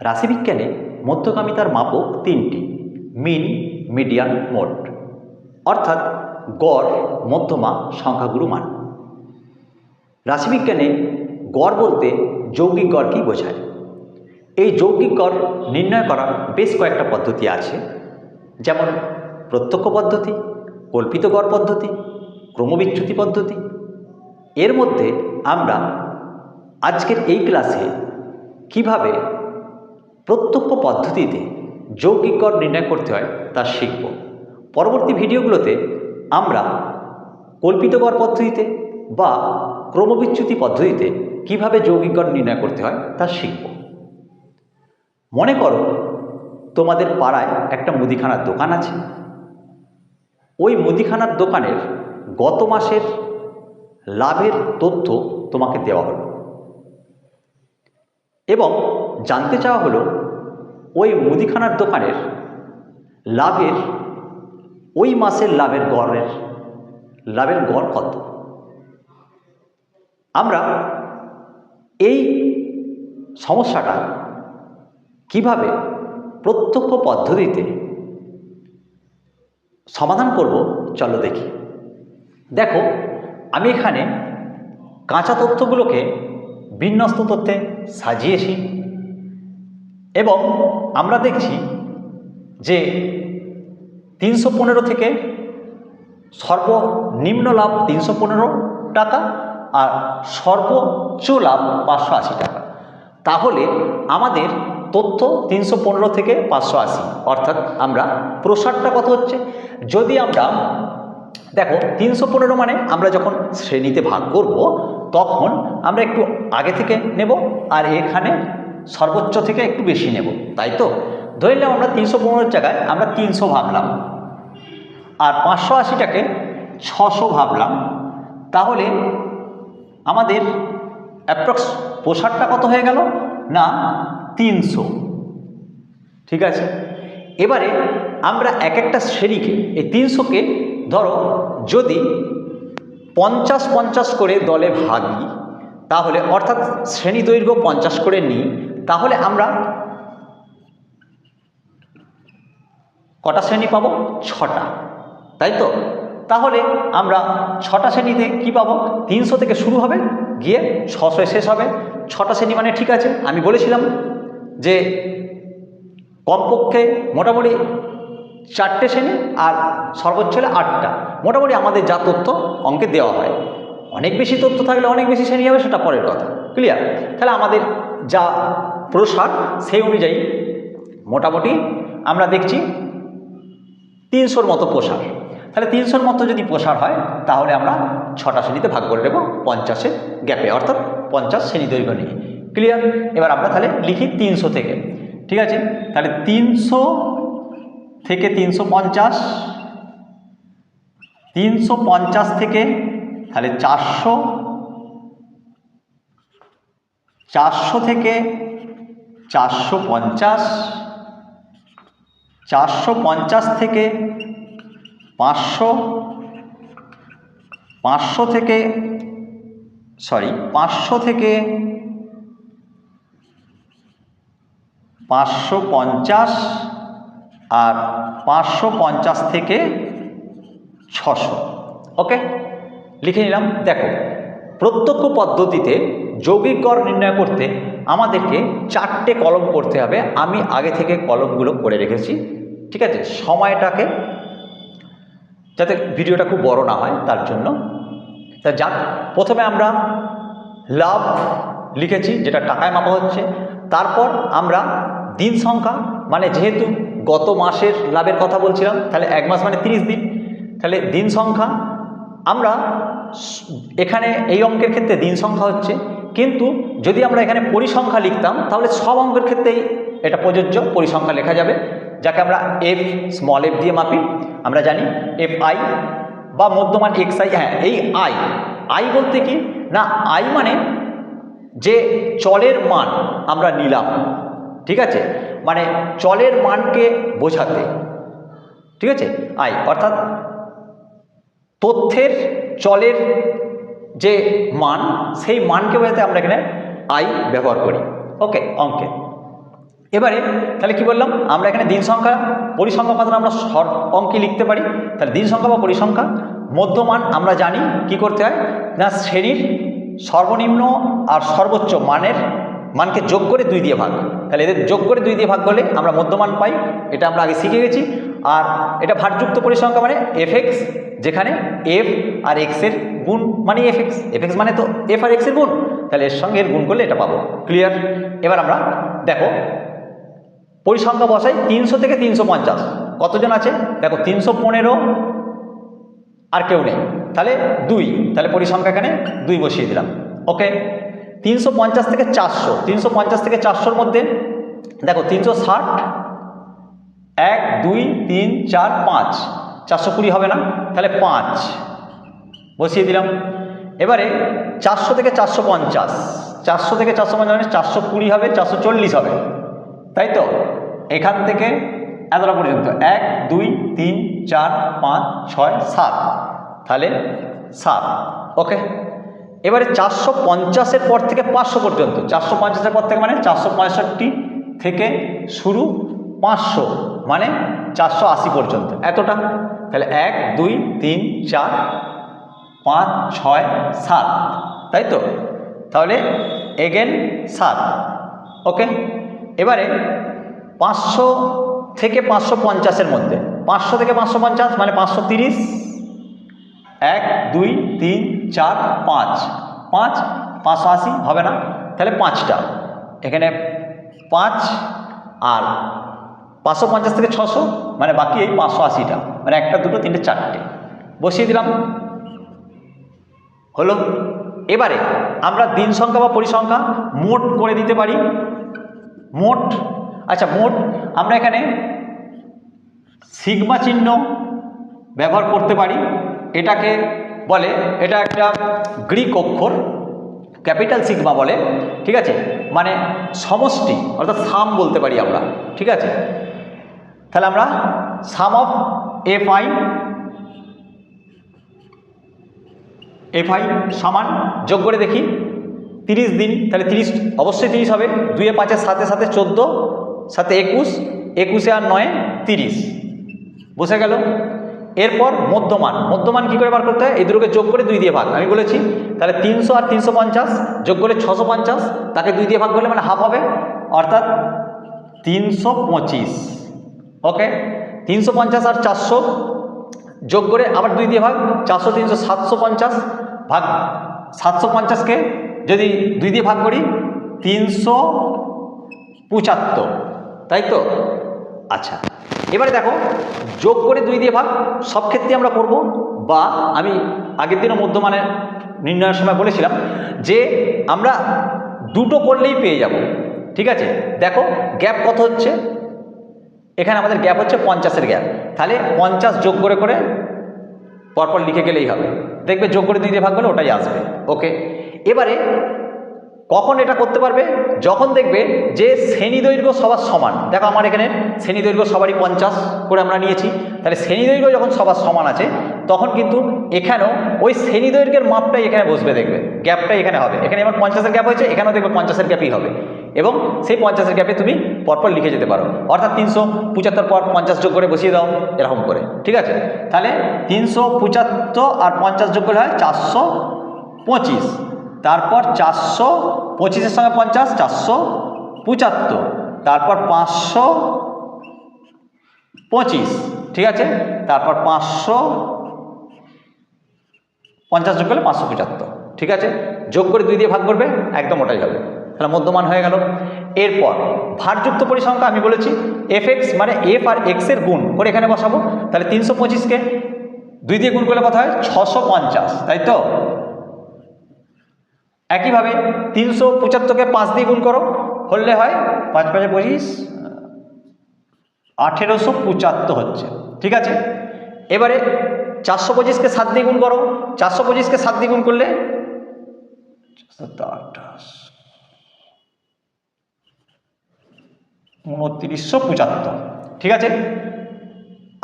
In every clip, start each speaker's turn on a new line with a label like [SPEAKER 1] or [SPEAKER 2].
[SPEAKER 1] রাশিবিজ্ঞানে মধ্যগামিতার মাপক তিনটি, মিন, median mode অর্থাৎ গড়, মধ্যমা, সংখ্যাগুরু মান। রাশিবিজ্ঞানে গড় বলতে যৌগিক গড়কেই বোঝায়? এই যৌগিক গড় নির্ণয় করার বেশ কয়েকটা পদ্ধতি আছে। যেমন প্রত্যক্ষ পদ্ধতি, কল্পিত গড় পদ্ধতি, ক্রমবিচ্যুতি পদ্ধতি। এর মধ্যে আমরা আজকের এই ক্লাসে কীভাবে প্রত্যক্ষ পদ্ধতিতে যৌগিক গড় নির্ণয় করতে হয় তা শিখব। পরবর্তী ভিডিওগুলোতে আমরা কল্পিত পদ্ধতিতে বা ক্রমবিচ্যুতি পদ্ধতিতে কীভাবে যৌগিক গড় নির্ণয় করতে হয় তা শিখব। মনে করো তোমাদের পাড়ায় একটা মুদিখানার দোকান আছে। ওই মুদিখানার দোকানের গত মাসের লাভের তথ্য তোমাকে দেওয়া হলো। এবং জানতে চাওয়া হলো, ওই মুদিখানার দোকানের লাভের, ওই মাসের লাভের গড়ের, লাভের গড় কত? আমরা এই সমস্যাটা কীভাবে প্রত্যক্ষ পদ্ধতিতে সমাধান করব, চলো দেখি। দেখো, আমি এখানে কাঁচা তথ্যগুলোকে বিন্যস্ত তথ্যে সাজিয়েছি। এবং আমরা দেখছি যে তিনশো পনেরো থেকে সর্বনিম্ন লাভ তিনশো পনেরো টাকা আর সর্বোচ্চ লাভ পাঁচশো আশি টাকা। তাহলে আমাদের তথ্য তিনশো পনেরো থেকে পাঁচশো আশি, অর্থাৎ আমরা প্রসারটা কত হচ্ছে? যদি আমরা, দেখো, তিনশো পনেরো মানে আমরা যখন শ্রেণীতে ভাগ করব, তখন আমরা একটু আগে থেকে নেব, আর এখানে সর্বোচ্চ থেকে একটু বেশি নেব, তাই তো? ধরে নিলাম আমরা তিনশো পনেরোর জায়গায় আমরা তিনশো ভাবলাম। আর পাঁচশো আশিটাকে ছশো ভাবলাম। তাহলে আমাদের অ্যাপ্রক্স প্রসারটা কত হয়ে গেল? না, তিনশো। ঠিক আছে? এবারে আমরা এক একটা শ্রেণীকে, এই তিনশোকে ধরো যদি পঞ্চাশ পঞ্চাশ করে দলে ভাগি, তাহলে অর্থাৎ শ্রেণি দৈর্ঘ্য পঞ্চাশ করে নিই তাহলে আমরা কটা শ্রেণি পাবো? ছটা। তাই তো? তাহলে আমরা ছটা শ্রেণীতে কি পাবো? তিনশো থেকে শুরু হবে, গিয়ে ছশো শেষ হবে। ছটা শ্রেণি মানে ঠিক আছে, আমি বলেছিলাম যে কমপক্ষে মোটামুটি চারটে শ্রেণি আর সর্বোচ্চ হলে আটটা। মোটামুটি আমাদের যা তথ্য অঙ্কে দেওয়া হয়। অনেক বেশি তথ্য থাকলে অনেক বেশি শ্রেণি হবে, সেটা পরের কথা। ক্লিয়ার তাহলে আমাদের যা প্রসার সেই অনুযায়ী মোটামুটি আমরা দেখছি তিনশোর মতো প্রসার তাহলে তিনশোর মতো যদি প্রসার হয়, তাহলে আমরা ছটা শ্রেণীতে ভাগ করে দেবো পঞ্চাশের গ্যাপে, অর্থাৎ পঞ্চাশ শ্রেণি দৈর্ঘ্য নিয়ে। ক্লিয়ার এবার আমরা তাহলে লিখি তিনশো থেকে। ঠিক আছে? তাহলে তিনশো থেকে তিনশো পঞ্চাশ তিনশো পঞ্চাশ থেকে তাহলে চারশো চারশো থেকে চারশো পঞ্চাশ চারশো পঞ্চাশ থেকে পাঁচশো পাঁচশো থেকে সরি পাঁচশো থেকে পাঁচশো পঞ্চাশ আর পাঁচশো পঞ্চাশ থেকে ছশো। ওকে লিখে নিলাম, দেখো। প্রত্যক্ষ পদ্ধতিতে যৌগিক গড় নির্ণয় করতে আমাদেরকে চারটে কলম করতে হবে। আমি আগে থেকে কলমগুলো করে রেখেছি। ঠিক আছে? সময়টাকে যাতে ভিডিওটা খুব বড় না হয়, তার জন্য। তা যাক, প্রথমে আমরা লাভ লিখেছি, যেটা টাকায় মাপা হচ্ছে। তারপর আমরা দিন সংখ্যা মানে যেহেতু গত মাসের লাভের কথা বলছিলাম, তাহলে এক মাস মানে তিরিশ দিন। তাহলে দিন সংখ্যা আমরা এখানে এই অঙ্কের ক্ষেত্রে দিন সংখ্যা হচ্ছে, কিন্তু যদি আমরা এখানে পরিসংখ্যা লিখতাম, তাহলে সব অঙ্কের ক্ষেত্রেই এটা প্রযোজ্য, পরিসংখ্যা লেখা যাবে, যাকে আমরা এফ স্মল এফ দিয়ে মাপি। আমরা জানি এফ আই বা মধ্যমান এক্স আই হ্যাঁ এই আই আই বলতে কি? না আই মানে যে চলের মান আমরা নিলাম, ঠিক আছে? মানে চলের মানকে বোঝাতে, ঠিক আছে? আই অর্থাৎ তথ্যের চলের যে মান, সেই মানকে বোঝাতে আমরা এখানে আই ব্যবহার করি। ওকে, অঙ্কে। এবারে তাহলে কি বললাম? আমরা এখানে দিন সংখ্যা, পরিসংখ্যা পাত্র আমরা সর অঙ্কে লিখতে পারি। তাহলে দিন সংখ্যা বা পরিসংখ্যা, মধ্যমান আমরা জানি কি করতে হয়? না, শ্রেণির সর্বনিম্ন আর সর্বোচ্চ মানের মানকে যোগ করে দুই দিয়ে ভাগ। তাহলে এদের যোগ করে দুই দিয়ে ভাগ করলে আমরা মধ্যমান পাই, এটা আমরা আগে শিখে গেছি। আর এটা ভারযুক্ত পরিসংখ্যা মানে এফ যেখানে এফ আর এক্সের গুণ মানে এফ এক্স এফ এক্স মানে তো এফ আর এক্সের গুণ। তাহলে এর সঙ্গে এর গুণ করলে এটা পাবো। ক্লিয়ার এবার আমরা দেখো, পরিসংখ্যা বসাই তিনশো থেকে তিনশো পঞ্চাশ। কতজন আছে? দেখো, তিনশো পনেরো আর কেউ নেই। তাহলে দুই। তাহলে পরিসংখ্যা এখানে দুই বসিয়ে দিলাম। ওকে তিনশো পঞ্চাশ থেকে চারশো। তিনশো পঞ্চাশ থেকে চারশোর মধ্যে, দেখো, তিনশো ষাট এক, দুই, তিন, চার, পাঁচ। চারশো কুড়ি হবে না? তাহলে পাঁচ। বসিয়ে দিলাম। এবারে চারশো থেকে চারশো পঞ্চাশ। চারশো থেকে চারশো পঞ্চাশ মানে চারশো কুড়ি হবে, চারশো চল্লিশ হবে। তাই তো? এখান থেকে এতটা পর্যন্ত। এক, দুই, তিন, চার, পাঁচ, ছয়, সাত। তাহলে সাত। ওকে? এবারে চারশো পঞ্চাশের পর থেকে পাঁচশো পর্যন্ত। চারশো পঞ্চাশের পর থেকে মানে চারশো পঁয়ষট্টি থেকে শুরু পাঁচশো। মানে চারশো আশি পর্যন্ত। এতটা? তাহলে এক, দুই, তিন, চার, পাঁচ, ছয়, সাত। তাই তো? তাহলে এগেন সাত। ওকে এবারে পাঁচশো থেকে পাঁচশো পঞ্চাশের মধ্যে। পাঁচশো থেকে পাঁচশো পঞ্চাশ মানে পাঁচশো তিরিশ। এক, দুই, তিন, চার, পাঁচ। পাঁচ, পাঁচশো আশি হবে না? তাহলে পাঁচটা। এখানে পাঁচ আর পাঁচশো পঞ্চাশ থেকে ছশো মানে বাকি এই পাঁচশো আশিটা মানে একটা, দুটো, তিনটে, চারটে। বসিয়ে দিলাম। হলো, এবারে আমরা দিন সংখ্যা বা পরিসংখ্যা মোট করে দিতে পারি। মোট আচ্ছা মোট আমরা এখানে সিগমা চিহ্ন ব্যবহার করতে পারি। এটাকে বলে, এটা একটা গ্রিক অক্ষর, ক্যাপিটাল সিগমা বলে, ঠিক আছে? মানে সমষ্টি, অর্থাৎ সাম বলতে পারি আমরা, ঠিক আছে? তাহলে আমরা sum of F I F I সমান যোগ করে দেখি, তিরিশ দিন, তাহলে তিরিশ, অবশ্যই তিরিশ হবে। দুয়ে পাঁচের সাথে সাথে চোদ্দ সাথে একুশ, একুশে আর নয় তিরিশ। বসে গেল? এরপর মধ্যমান মধ্যমান কী করে বার করতে হয়? এই দুটোকে যোগ করে দুই দিয়ে ভাগ। আমি বলেছি, তাহলে তিনশো আর তিনশো পঞ্চাশ যোগ করে ছশো পঞ্চাশ, তাকে দুই দিয়ে ভাগ করলে মানে হাফ হবে। অর্থাৎ তিনশো পঁচিশ। ওকে তিনশো পঞ্চাশ আর চারশো যোগ করে আবার দুই দিয়ে ভাগ, চারশো তিনশো সাতশো পঞ্চাশ ভাগ সাতশো পঞ্চাশকে যদি দুই দিয়ে ভাগ করি, তিনশো পঁচাত্তর। তাই তো? আচ্ছা এবারে দেখো, যোগ করে দুই দিয়ে ভাগ, সব ক্ষেত্রে আমরা করব বা আমি আগের দিনও মধ্যমানের নির্ণয়ের সময় বলেছিলাম যে আমরা দুটো করলেই পেয়ে যাব। ঠিক আছে? দেখো, গ্যাপ কত হচ্ছে? এখানে আমাদের গ্যাপ হচ্ছে পঞ্চাশের গ্যাপ। তাহলে পঞ্চাশ যোগ করে করে পরপর লিখে গেলেই হবে। দেখবে যোগ করে দুই দিয়ে ভাগ করলে ওটাই আসবে। ওকে? এবারে কখন এটা করতে পারবে? যখন দেখবে যে শ্রেণি দৈর্ঘ্য সবার সমান। দেখো আমার এখানে শ্রেণি দৈর্ঘ্য সবারই পঞ্চাশ করে আমরা নিয়েছি। তাহলে শ্রেণি দৈর্ঘ্য যখন সবার সমান আছে তখন কিন্তু এখানেও ওই শ্রেণি দৈর্ঘ্যের মাপটাই এখানে বসবে দেখবে, গ্যাপটাই এখানে হবে। এখানে এবার পঞ্চাশের গ্যাপ হয়েছে, এখানেও দেখবে পঞ্চাশের গ্যাপই হবে। এবং সেই পঞ্চাশের গ্যাপে তুমি পরপর লিখে যেতে পারো। অর্থাৎ তিনশো পঁচাত্তর পর পঞ্চাশ যোগ করে বসিয়ে দাও, এরকম করে, ঠিক আছে? তাহলে তিনশো পঁচাত্তর আর পঞ্চাশ যোগ করে হয় চারশো পঁচিশ। তারপর চারশো পঁচিশের সঙ্গে পঞ্চাশ, চারশো পঁচাত্তর। তারপর পাঁচশো পঁচিশ, ঠিক আছে? তারপর পাঁচশো পঞ্চাশ যোগ করলে পাঁচশো পঁচাত্তর। ঠিক আছে? যোগ করে দুই দিয়ে ভাগ করবে, একদম ওটাই হবে। তাহলে মধ্যমান হয়ে গেল। এরপর, ভারযুক্ত পরিসংখ্যা আমি বলেছি এফ এক্স মানে এফ আর এক্সের গুণ করে এখানে বসাবো। তাহলে তিনশো পঁচিশকে দুই দিয়ে গুণ করলে কত হয়? ছশো পঞ্চাশ। তাই তো? একইভাবে তিনশো পঁচাত্তরকে পাঁচ দিয়ে গুণ করো। হলে হয় পাঁচ পাঁচে পঁচিশ, আঠেরোশো পঁচাত্তর হচ্ছে। ঠিক আছে? এবারে চারশো পঁচিশকে সাত দিয়ে গুণ করো। চারশো পঁচিশকে সাত দিয়ে গুণ করলে উনত্রিশশো পঁচাত্তর। ঠিক আছে?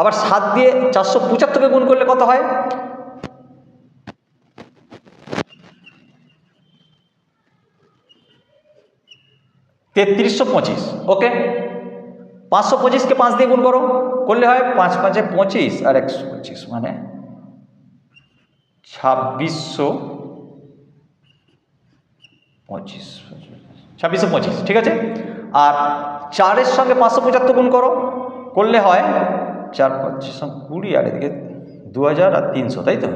[SPEAKER 1] আবার সাত দিয়ে চারশো পঁচাত্তরকে গুণ করলে কত হয়? তেত্রিশশো পঁচিশ। ওকে? পাঁচশো পঁচিশকে পাঁচ দিয়ে গুণ করো। করলে হয় পাঁচ পাঁচে পঁচিশ আর একশো পঁচিশ মানে ছাব্বিশশো পঁচিশ ছাব্বিশশো পঁচিশ, ঠিক আছে? আর চারের সঙ্গে পাঁচশো পঁচাত্তর গুণ করো, করলে হয় চার পঁচিশ কুড়ি, আর এদিকে দু হাজার আর তিনশো, তাই তো?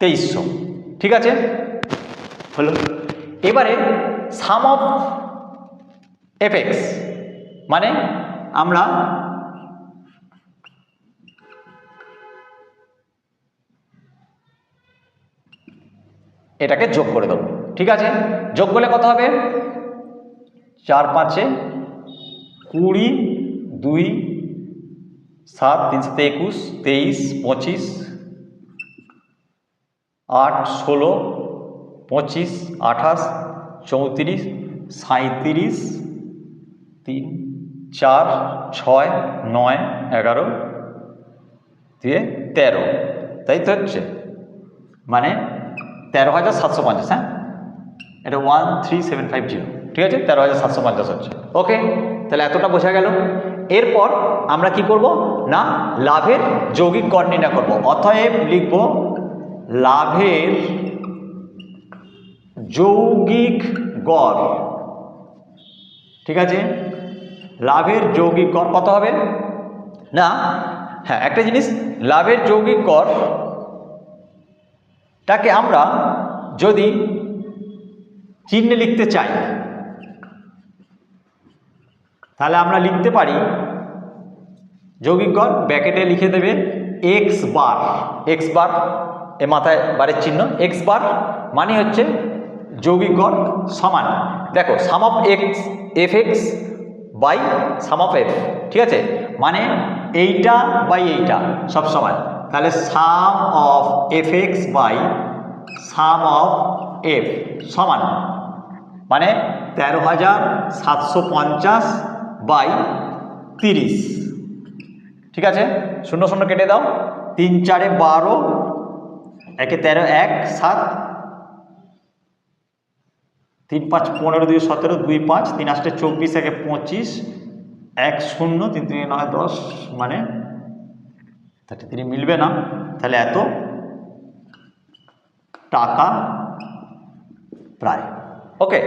[SPEAKER 1] তেইশশো, ঠিক আছে? হলো। এবারে সাম অফ এফেক্স মানে আমরা এটাকে যোগ করে দেবো। ঠিক আছে? যোগ করলে কত হবে? চার পাঁচে কুড়ি, দুই, সাত তিনশো একুশ, তেইশ, পঁচিশ, আট, ষোলো, পঁচিশ, আঠাশ, চৌত্রিশ সাঁত্রিশ তিন। চার, ছয়, নয়, এগারো, দিয়ে তেরো। তাই তো হচ্ছে? মানে তেরো হাজার সাতশো পঞ্চাশ হ্যাঁ? এটা one three seven five zero ঠিক আছে? তেরো হাজার সাতশো পঞ্চাশ হচ্ছে। ওকে তাহলে এতটা বোঝা গেল। এরপর আমরা কি করব? না, লাভের যৌগিক গড় নির্ণয় করব। অতএব লিখব লাভের যৌগিক গড়। ঠিক আছে? লাভের যৌগিক কর কত হবে? না হ্যাঁ একটা জিনিস, লাভের যৌগিক গড় টাকে আমরা যদি চিহ্নে লিখতে চাই, তাহলে আমরা লিখতে পারি, যৌগিক কর ব্যাকেটে লিখে দেবে এক্স বার এক্স বার এ মাথায় বারের চিহ্ন এক্স বার মানে হচ্ছে যৌগিক গড় সমান। দেখো sum of X F X by sum of F ঠিক আছে? মানে এইটা বাই এইটা, সব সমান তাহলে sum of F X by sum of F সমান। মানে তেরো হাজার সাতশো পঞ্চাশ বাই তিরিশ। ঠিক আছে? শূন্য শূন্য কেটে দাও। তিন চারে বারো, একে তেরো, এক, সাত তিন পাঁচ পনেরো দুই সতেরো দুই পাঁচ, তিন আষ্টে চব্বিশ, একে পঁচিশ, এক শূন্য, তিন তিন নয় দশ মানে থার্টি থ্রি মিলবে না। তাহলে এত টাকা প্রায়। ওকে